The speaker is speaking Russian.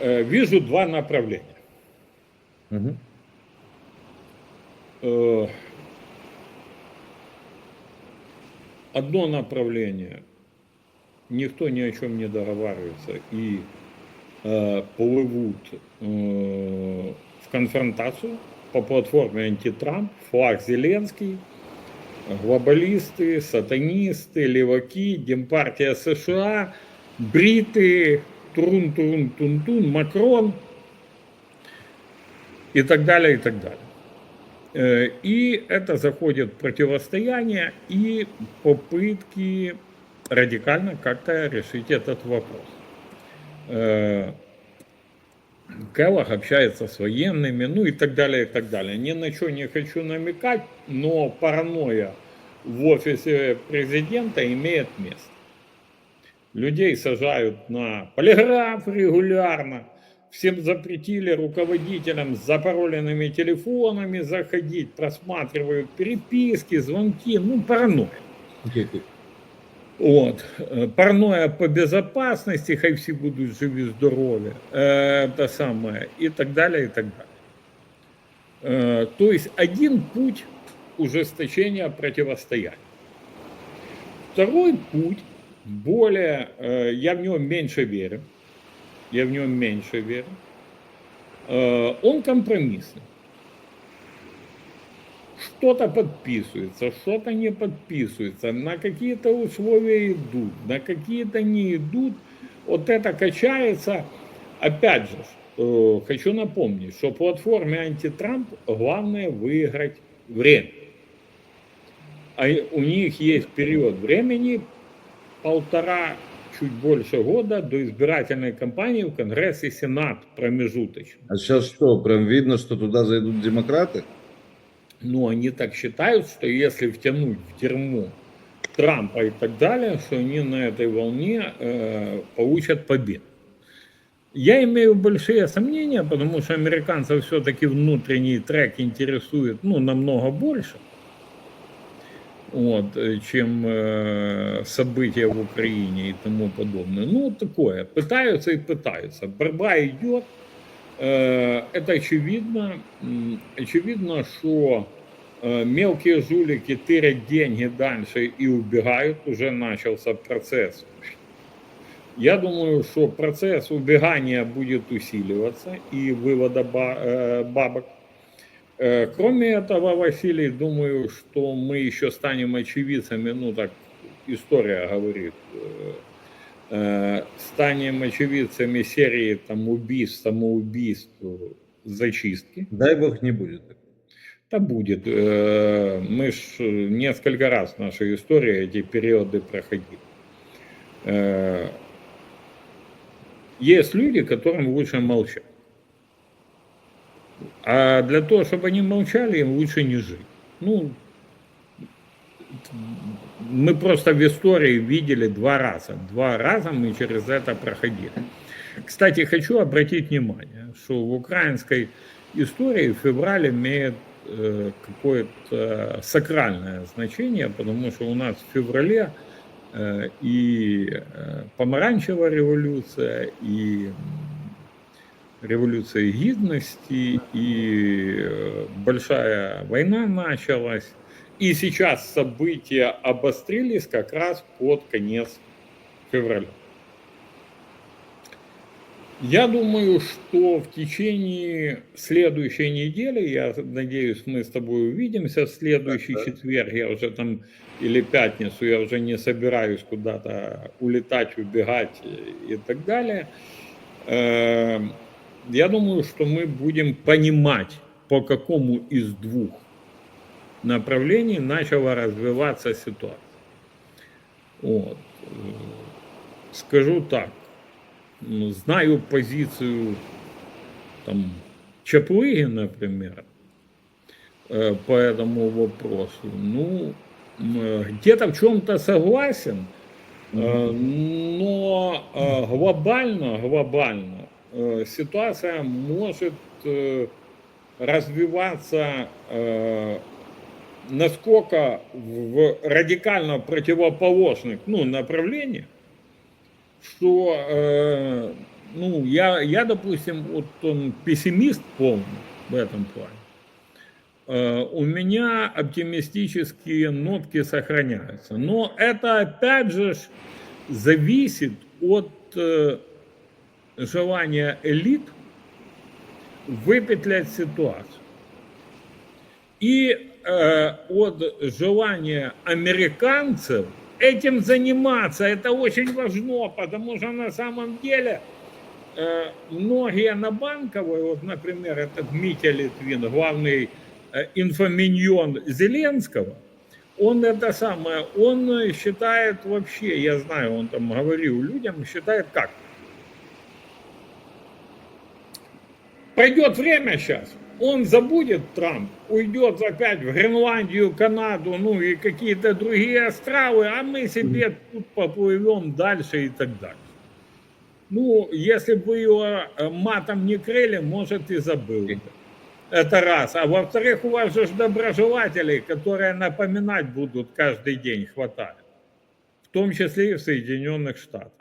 Э, Вижу два направления. Угу. Одно направление. Никто ни о чем не договаривается и э, плывут э, в конфронтацию по платформе антитрамп, флаг Зеленский, глобалисты, сатанисты, леваки, Демпартия США, бриты, Турун-Турун-Тун-Тун, Макрон и так далее, и так далее. Э, И это заходит в противостояние и попытки радикально как-то решить этот вопрос. Э, Келлах общается с военными, ну и так далее, и так далее. Ни на что не хочу намекать, но паранойя в офисе президента имеет место. Людей сажают на полиграф регулярно, всем запретили руководителям с запароленными телефонами заходить, просматривают переписки, звонки, ну паранойя. Вот. Э, Паранойя по безопасности, хай всі будуть живі, здорові, э, это самое, и так далее, и так далее. Э, То есть один путь ужесточения противостояния. Второй путь, более, э, я в него меньше верю, я в него меньше верю, э, он компромиссный. Что-то подписывается, что-то не подписывается, на какие-то условия идут, на какие-то не идут. Вот это качается. Опять же, э, хочу напомнить, что платформе антитрамп главное выиграть время. А у них есть период времени полтора, чуть больше года до избирательной кампании в Конгресс и Сенат промежуточно. А сейчас что, прям видно, что туда зайдут демократы? Ну, они так считают, что если втянуть в дерьмо Трампа и так далее, что они на этой волне э, получат победу. Я имею большие сомнения, потому что американцев все-таки внутренний трек интересует ну, намного больше, вот, э, чем э, события в Украине и тому подобное. Ну, такое. Пытаются и пытаются. Борьба идет. Э, это очевидно. Очевидно, что мелкие жулики тырят деньги дальше и убегают. Уже начался процесс. Я думаю, что процесс убегания будет усиливаться и вывода ба- бабок. Э, Кроме этого, Василий, думаю, что мы еще станем очевидцами, ну так история говорит, э, э, станем очевидцами серии там убийств, самоубийств, зачистки. Дай бог не будет. Да будет. Мы ж несколько раз в нашей истории эти периоды проходили. Есть люди, которым лучше молчать. А для того, чтобы они молчали, им лучше не жить. Ну, мы просто в истории видели два раза. Два раза мы через это проходили. Кстати, хочу обратить внимание, что в украинской истории февраль имеет э, какое-то сакральное значение, потому что у нас в феврале э, и э, помаранчевая революция, и революция гидности, и э, большая война началась. И сейчас события обострились как раз под конец февраля. Я думаю, что в течение следующей недели, я надеюсь, мы с тобой увидимся в следующий да. четверг, я уже там, или пятницу, я уже не собираюсь куда-то улетать, убегать и, и так далее. Я думаю, что мы будем понимать, по какому из двух направлений начала развиваться ситуация. Вот. Скажу так, знаю позицию там, Чаплыги, например, э, по этому вопросу. Ну, э, где-то в чем-то согласен, э, но глобально, глобально ситуация может э, развиваться э, насколько в радикально противоположных ну, направлениях, что э, ну, я, я, допустим, вот он пессимист полный в этом плане. Э, У меня оптимистические нотки сохраняются. Но это, опять же, зависит от э, желания элит выпетлять ситуацию. И э, от желания американцев этим заниматься. Это очень важно, потому что на самом деле э, многие на Банковой, вот, например, этот Митя Литвин, главный э, инфоминьон Зеленского, он это самое, он э, считает вообще, я знаю, он там говорил людям, считает как? Пройдет время сейчас, он забудет Трамп, уйдет опять в Гренландию, Канаду, ну и какие-то другие островы, а мы себе тут поплывем дальше и так далее. Ну, если бы его э, матом не крыли, может и забыл. бы. Это раз. А во-вторых, у вас же ж доброжелателей, которые напоминать будут каждый день, хватает. В том числе и в Соединенных Штатах.